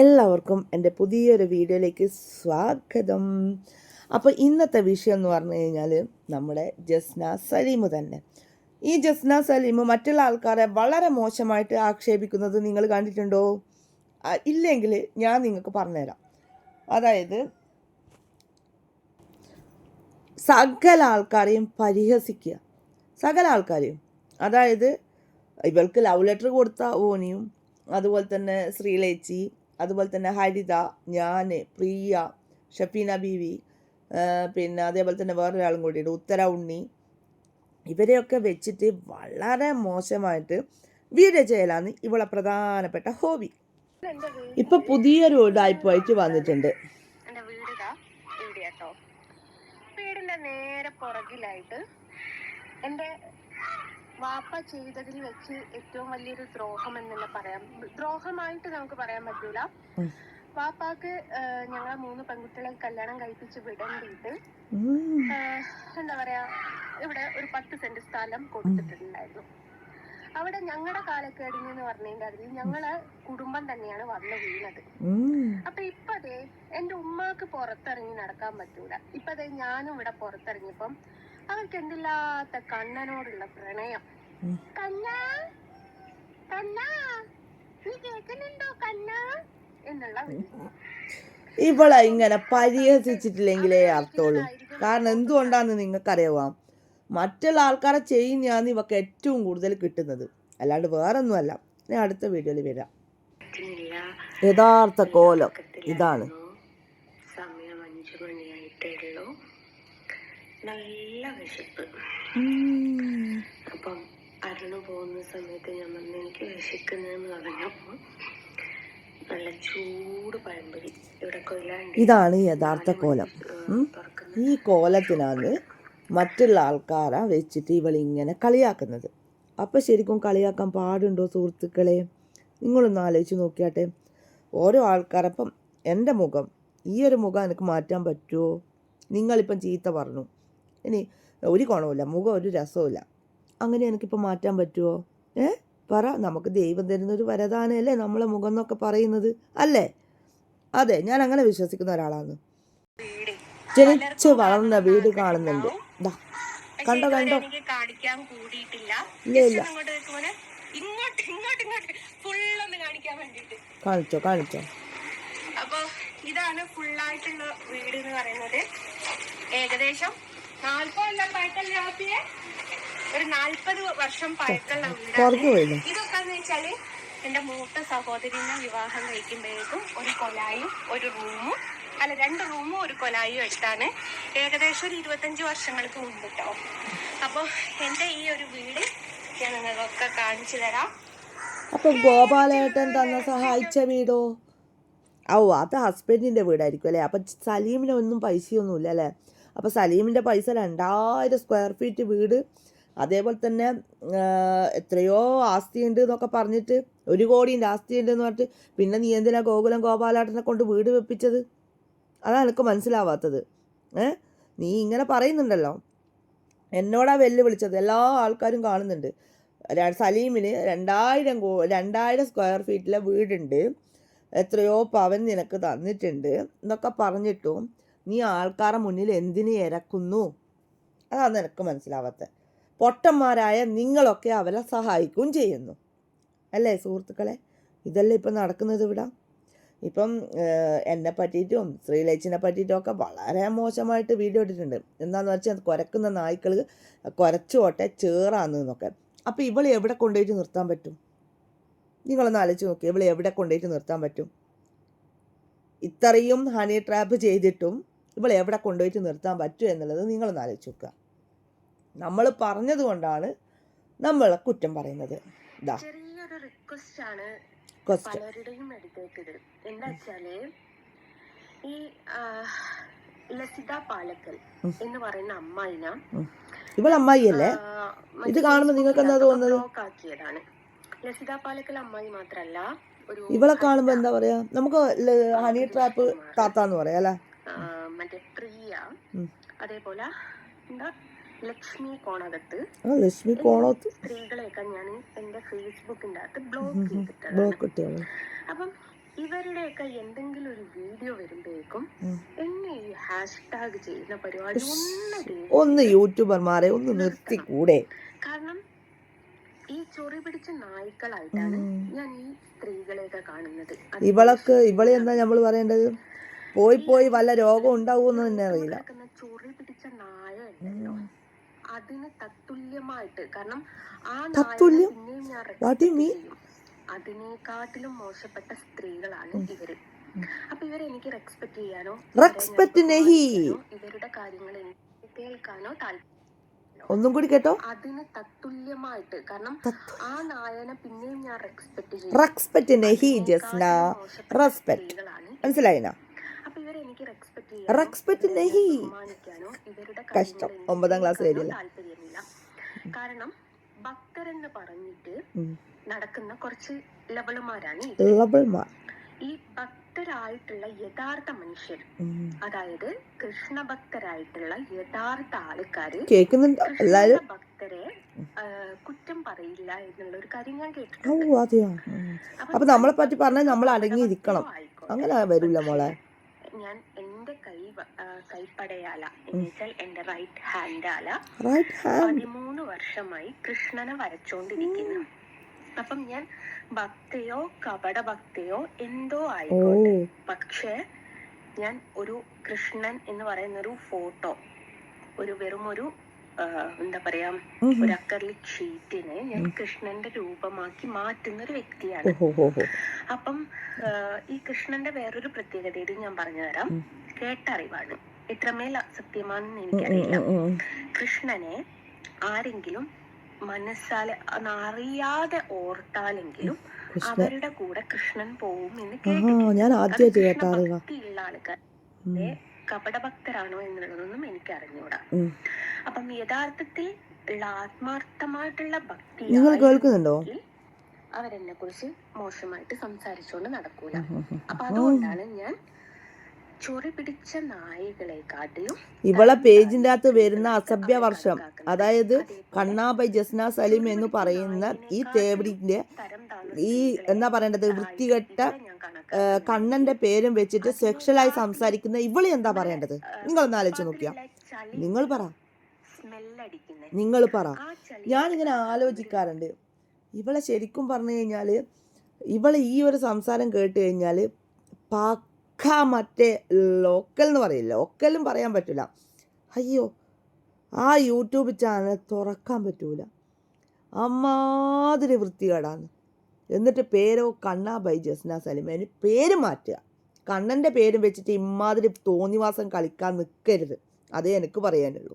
എല്ലാവർക്കും എന്റെ പുതിയൊരു വീഡിയോയിലേക്ക് സ്വാഗതം. അപ്പോൾ ഇന്നത്തെ വിഷയം എന്ന് പറഞ്ഞു കഴിഞ്ഞാൽ നമ്മുടെ ജസ്ന സലീമ് തന്നെ. ഈ ജസ്ന സലീമ് മറ്റുള്ള ആൾക്കാരെ വളരെ മോശമായിട്ട് ആക്ഷേപിക്കുന്നത് നിങ്ങൾ കണ്ടിട്ടുണ്ടോ? ഇല്ലെങ്കിൽ ഞാൻ നിങ്ങൾക്ക് പറഞ്ഞുതരാം. അതായത് സകല ആൾക്കാരെയും പരിഹസിക്കുക. സകല ആൾക്കാരെയും. അതായത് ഇവൾക്ക് ലവ് ലെറ്റർ കൊടുത്ത ഓനിയും അതുപോലെ തന്നെ ശ്രീലേച്ചി അതുപോലെ തന്നെ ഹരിത ഞാൻ പ്രിയ ഷഫീന ബീവി പിന്നെ അതേപോലെ തന്നെ വേറൊരാളും കൂടിയുണ്ട്. ഉത്തര ഉണ്ണി. ഇവരെയൊക്കെ വെച്ചിട്ട് വളരെ മോശമായിട്ട് വീഡിയോ ചെയ്യലാണ് ഇവളെ പ്രധാനപ്പെട്ട ഹോബി. ഇപ്പൊ പുതിയൊരു ഉടായ്പായിട്ട് വന്നിട്ടുണ്ട്. വീടിന്റെ നേരെ പുറകിലായിട്ട് എന്റെ വാപ്പ ചെയ്തതിൽ വെച്ച് ഏറ്റവും വലിയൊരു ദ്രോഹം എന്നല്ല പറയാം. ദ്രോഹമായിട്ട് നമുക്ക് പറയാൻ പറ്റൂല. വാപ്പാക്ക് ഞങ്ങളെ മൂന്ന് പെൺകുട്ടികളെ കല്യാണം കഴിപ്പിച്ച് വിടേണ്ടിയിട്ട്. എന്താ പറയാ ഇവിടെ ഒരു പത്ത് സെന്റ് സ്ഥലം കൊടുത്തിട്ടുണ്ടായിരുന്നു. അവിടെ ഞങ്ങളുടെ കാലക്കേടിന് എന്ന് പറഞ്ഞതിന്റെ അതിൽ ഞങ്ങളെ കുടുംബം തന്നെയാണ് വന്നു വീണത്. അപ്പൊ ഇപ്പതേ എന്റെ ഉമ്മാക്ക് പുറത്തിറങ്ങി നടക്കാൻ പറ്റൂല. ഇപ്പതേ ഞാനും ഇവിടെ പുറത്തിറങ്ങിയപ്പം അവർക്ക് എന്തില്ലാത്ത കണ്ണനോടുള്ള പ്രണയം. കണ്ണ കണ്ണ നീ കേൾക്കുന്നുണ്ടോ കണ്ണ? എന്നുള്ള വിളി. ഇവളെ ഇങ്ങനെ പരിഹസിച്ചിട്ടില്ലെങ്കിലേ അർത്ഥമുള്ളൂ കാരണം എന്തുകൊണ്ടാന്ന് നിങ്ങൾക്കറിയാവാം? മറ്റുള്ള ആൾക്കാരെ ചെയ്യുന്നതാണ് ഇവക്ക് ഏറ്റവും കൂടുതൽ കിട്ടുന്നത്. അല്ലാണ്ട് വേറൊന്നുമല്ല. ഞാൻ അടുത്ത വീഡിയോയിൽ വരാം. യഥാർത്ഥ കോലം ഇതാണ്. നല്ല വിശപ്പ്. അപ്പം അരുണ് പോകുന്ന സമയത്ത് ഞാൻ പറഞ്ഞു എനിക്ക് വിശക്കുന്നതെന്ന് പറഞ്ഞപ്പോൾ നല്ല ചൂട് പഴംപൊരി ഇവിടെ കൊയിലാണ്ടി ഇതാണ് യഥാർത്ഥ കോലം. ഈ കോലത്തിനാണ് മറ്റുള്ള ആൾക്കാരെ വെച്ചിട്ട് ഇവളിങ്ങനെ കളിയാക്കുന്നത്. അപ്പം ശരിക്കും കളിയാക്കാൻ പാടുണ്ടോ സുഹൃത്തുക്കളെ? നിങ്ങളൊന്ന് ആലോചിച്ച് നോക്കിയാട്ടെ. ഓരോ ആൾക്കാരപ്പം എന്റെ മുഖം ഈ ഒരു മുഖം എനിക്ക് മാറ്റാൻ പറ്റുമോ നിങ്ങളിപ്പം ചീത്ത പറഞ്ഞു. ഇനി ഒരു ഗുണവുമില്ല മുഖം ഒരു രസവുമില്ല. അങ്ങനെ എനിക്കിപ്പോൾ മാറ്റാൻ പറ്റുമോ ഏ? പറ നമുക്ക് ദൈവം തരുന്നൊരു വരദാനമല്ലേ നമ്മളെ മുഖം എന്നൊക്കെ പറയുന്നത് അല്ലേ? അതെ ഞാൻ അങ്ങനെ വിശ്വസിക്കുന്ന ഒരാളാണ്. ജനിച്ച് വളർന്ന വീട് കാണുന്നുണ്ട്. കണ്ടോ കണ്ടോ? ഇല്ല കാണിച്ചോ കാണിച്ചോ. അപ്പൊ ഇതാണ് ഫുള്ളായിട്ടുള്ള വീട് എന്ന് പറയുന്നത്. ഏകദേശം നാല്പത് കൊല്ലം പഴക്കമുള്ള രാത്രിയെ ഒരു നാല്പത് വർഷം പഴക്കമുള്ള വീടാണ്. ഇതൊക്കെ എന്ന് വെച്ചാൽ എന്റെ മൂത്ത സഹോദരിനെ വിവാഹം കഴിക്കുമ്പോഴേക്കും ഒരു കൊലായും ഒരു റൂമും അല്ല രണ്ട് റൂമും ഒരു കൊലായും എടുത്താണ്. ഏകദേശം ഒരു ഇരുപത്തഞ്ച് വർഷങ്ങൾക്ക് മുമ്പ് കേട്ടോ അപ്പൊ എന്റെ ഈ ഒരു വീട് ഞാൻ നിങ്ങൾക്കൊക്കെ കാണിച്ചു തരാം. അപ്പൊ ഗോപാലേട്ടൻ തന്നെ സഹായിച്ച വീടോ? ഓ അത് ഹസ്ബൻഡിന്റെ വീടായിരിക്കും അല്ലേ? അപ്പൊ സലീമിന് ഒന്നും പൈസയൊന്നുമില്ല അല്ലേ? അപ്പൊ സലീമിന്റെ പൈസ രണ്ടായിരം സ്ക്വയർ ഫീറ്റ് വീട്. അതേപോലെ തന്നെ എത്രയോ എത്രയോ ആസ്തിയുണ്ട് എന്നൊക്കെ പറഞ്ഞിട്ട് ഒരു കോടിന്റെ ആസ്തിയുണ്ട് എന്ന് പറഞ്ഞിട്ട് പിന്നെ നീ എന്തിനാ ഗോകുലം ഗോപാലാട്ടനെ കൊണ്ട് വീട് വെപ്പിച്ചത്? അതാണ് എനിക്ക് മനസ്സിലാവാത്തത്. ഏ? നീ ഇങ്ങനെ പറയുന്നുണ്ടല്ലോ. എന്നോടാ വെല്ലുവിളിച്ചത്? എല്ലാ ആൾക്കാരും കാണുന്നുണ്ട്. സലീമിന് രണ്ടായിരം കോ രണ്ടായിരം സ്ക്വയർ ഫീറ്റിലെ വീടുണ്ട്. എത്രയോ പവൻ നിനക്ക് തന്നിട്ടുണ്ട് എന്നൊക്കെ പറഞ്ഞിട്ടും നീ ആൾക്കാരുടെ മുന്നിൽ എന്തിനു ഇരക്കുന്നു അതാണ് നിനക്ക് മനസ്സിലാവാത്തത്. പൊട്ടന്മാരായ നിങ്ങളൊക്കെ അവരെ സഹായിക്കുകയും ചെയ്യുന്നു. അല്ലേ സുഹൃത്തുക്കളെ? ഇതല്ലേ ഇപ്പം നടക്കുന്നത് ഇവിടെ? ഇപ്പം എന്നെ പറ്റിയിട്ടും ശ്രീലേച്ചിനെ പറ്റിയിട്ടും ഒക്കെ വളരെ മോശമായിട്ട് വീഡിയോ ഇട്ടിട്ടുണ്ട്. എന്താണെന്ന് വെച്ചാൽ കുരക്കുന്ന നായ്ക്കൾ കുരച്ചോട്ടെ ചേറാന്ന് എന്നൊക്കെ. അപ്പോൾ ഇവളെ എവിടെ കൊണ്ടുപോയിട്ട് നിർത്താൻ പറ്റും? നിങ്ങളൊന്ന് ആലോചിച്ച് നോക്കി ഇവളെ എവിടെ കൊണ്ടുപോയിട്ട് നിർത്താൻ പറ്റും? ഇത്രയും ഹണി ട്രാപ്പ് ചെയ്തിട്ടും ഇവളെ എവിടെ കൊണ്ടുപോയിട്ട് നിർത്താൻ പറ്റും എന്നുള്ളത് നിങ്ങളൊന്ന് ആലോചിച്ച് നോക്കുക. നമ്മൾ പറഞ്ഞതുകൊണ്ടാണ് നമ്മളെ കുറ്റം പറയുന്നത്. ഇതാ പലരുടെയും അടുത്തേക്ക് എന്താ വെച്ചാൽ ഈ ആ, ലസിത പാലക്കൽ എന്ന് പറയുന്ന അമ്മായിന ഇവൾ അമ്മായിയല്ലേ? ഇത് കാണുമ്പോ കാണുമ്പോൾ നിങ്ങൾക്ക് എന്താ തോന്നുന്നത്? ബ്ലോക്ക് ആക്കിയതാണ്. ലസിത പാലക്കൽ അമ്മായി മാത്രല്ല ഒരു ഇവളെ കാണുമ്പോൾ എന്താ പറയാ? നമുക്ക് ഹണി ട്രാപ്പ് താത്താന്ന് പറയാം അല്ലേ? മറ്റേ പ്രിയ. അതേപോലെ എന്താ? ലക്ഷ്മി കോണകത്ത്. ലക്ഷ്മി കോണോത്ത് സ്ത്രീകളെയൊക്കെ ഞാൻ എന്റെ ഫേസ്ബുക്കിന്റെ അകത്ത് ബ്ലോക്ക് ചെയ്തിട്ടുണ്ട് അപ്പം ഇവരുടെയൊക്കെ എന്തെങ്കിലും ഒരു വീഡിയോ വരുമ്പോഴേക്കും. എന്നെ ഈ ഹാഷ്ടാഗ് ചെയ്യുന്ന പരിപാടി ഒന്ന് ഒന്ന് യൂട്യൂബർമാരെ ഒന്ന് നിർത്തിക്കൂടെ? കാരണം ഈ ചൊറി പിടിച്ച നായ്ക്കളായിട്ടാണ്. ഞാൻ ഈ സ്ത്രീകളെയൊക്കെ കാണുന്നത്. ഇവളൊക്കെ ഇവളെ എന്താ നമ്മൾ പറയേണ്ടത്? പോയി പോയി വല്ല രോഗം ഉണ്ടാവുമെന്ന് തന്നെ അറിയില്ല. ചൊറി പിടിച്ച നായ ഉണ്ടല്ലോ അതിന് തത്തുല്യമായിട്ട് കാരണം ആ തത്തുല്യം? മോശപ്പെട്ട സ്ത്രീകളാണ് ഇവർ. അപ്പൊ ഇവരെ എനിക്ക് റെസ്പെക്ട് ചെയ്യാനോ ഇവരുടെ കാര്യങ്ങൾ എനിക്ക് കേൾക്കാനോ താല്പര്യം ഒന്നും കൂടി കേട്ടോ. അതിന് തത്തുല്യമായിട്ട് കാരണം ആ നായനെ പിന്നെയും ഞാൻ റെസ്പെക്ട് മോശപ്പെട്ട റെസ്പെക്ട് മനസ്സിലായിന? ഇവരെ നഹി. കഷ്ടം. ഒമ്പതാം ക്ലാസ് കഴിഞ്ഞില്ല കാരണം ഭക്തർ ഭക്തരെന്ന് പറഞ്ഞിട്ട് നടക്കുന്ന കുറച്ച് ലെവലുമാരാണ് ഇത്. ഈ ഭക്തരായിട്ടുള്ള യഥാർത്ഥ മനുഷ്യർ അതായത് കൃഷ്ണ ഭക്തരായിട്ടുള്ള യഥാർത്ഥ ആൾക്കാര് കേൾക്കുന്നുണ്ടോ ഭക്തരെ കുറ്റം പറയില്ല എന്നുള്ള ഒരു കാര്യം ഞാൻ കേട്ടിട്ടുണ്ട്. അപ്പൊ നമ്മളെ പറ്റി പറഞ്ഞാൽ നമ്മൾ അടങ്ങിയിരിക്കണം. അങ്ങനെ വരില്ല മോളെ. ഞാൻ എന്റെ കൈ കൈപ്പടയാല എന്നുവെച്ചാൽ എന്റെ റൈറ്റ് ഹാൻഡ് ആല. റൈറ്റ് ഹാൻഡ് പതിമൂന്ന് വർഷമായി കൃഷ്ണനെ വരച്ചോണ്ടിരിക്കുന്നു. അപ്പം ഞാൻ ഭക്തയോ കപട ഭക്തയോ എന്തോ ആയിക്കോട്ടെ. പക്ഷേ ഞാൻ ഒരു കൃഷ്ണൻ എന്ന് പറയുന്ന ഒരു ഫോട്ടോ ഒരു വെറും ഒരു എന്താ പറയാ. ഒരു അക്കർലിക് ഷീറ്റിനെ ഞാൻ കൃഷ്ണന്റെ രൂപമാക്കി മാറ്റുന്ന ഒരു വ്യക്തിയാണ് അപ്പം ഈ കൃഷ്ണന്റെ വേറൊരു പ്രത്യേകത ഇത് ഞാൻ പറഞ്ഞുതരാം തരാം. കേട്ടറിവാണ്. ഇത്രമേൽ സത്യമാണെന്ന് എനിക്കറിയില്ല. കൃഷ്ണനെ ആരെങ്കിലും മനസ്സാലെ അറിയാതെ ഓർത്താലെങ്കിലും അവരുടെ കൂടെ കൃഷ്ണൻ പോവും എന്ന് കേട്ടിട്ടുണ്ട്. കൃഷ്ണഭക്തിയുള്ള ആൾക്കാർ. കപടഭക്തരാണോ എന്നുള്ളതൊന്നും എനിക്ക് അറിഞ്ഞൂടാ. അപ്പം യഥാർത്ഥത്തിൽ ഉള്ള ആത്മാർത്ഥമായിട്ടുള്ള ഭക്തി നിങ്ങൾ കേൾക്കുന്നുണ്ടോ അവരെന്നെ കുറിച്ച് മോശമായിട്ട് സംസാരിച്ചുകൊണ്ട് നടക്കൂല. അപ്പൊ അതുകൊണ്ടാണ് ഞാൻ ഇവളെ പേജിന്റെ അകത്ത് വരുന്ന അസഭ്യ വർഷം. അതായത് കണ്ണാബൈ ജസ്ന സലീം എന്ന് പറയുന്ന ഈ തേവടിന്റെ ഈ എന്താ പറയേണ്ടത്? വൃത്തികെട്ട കണ്ണന്റെ പേരും വെച്ചിട്ട് സെക്ഷലായി സംസാരിക്കുന്ന ഇവൾ എന്താ പറയേണ്ടത്? നിങ്ങളൊന്ന് ആലോചിച്ച് നോക്കിയാ. നിങ്ങൾ പറ. നിങ്ങൾ പറ. ഞാൻ ഇങ്ങനെ ഞാനിങ്ങനെ ആലോചിക്കാറുണ്ട്. ഇവളെ ശരിക്കും പറഞ്ഞു കഴിഞ്ഞാൽ ഇവളെ ഈ ഒരു സംസാരം കേട്ട് കഴിഞ്ഞാൽ പക്ക മറ്റേ ലോക്കൽ എന്ന് പറയും ലോക്കലും പറയാൻ പറ്റില്ല അയ്യോ ആ യൂട്യൂബ് ചാനൽ തുറക്കാൻ പറ്റൂല. അമ്മാതിരി വൃത്തികേടാണ് എന്നിട്ട് പേരോ കണ്ണ ബൈ ജസ്ന സലിമേന് പേര് മാറ്റുക. കണ്ണന്റെ പേരും വെച്ചിട്ട് ഇമ്മാതിരി തോന്നിവാസം കളിക്കാൻ നിൽക്കരുത് അതേ എനിക്ക് പറയാനുള്ളൂ.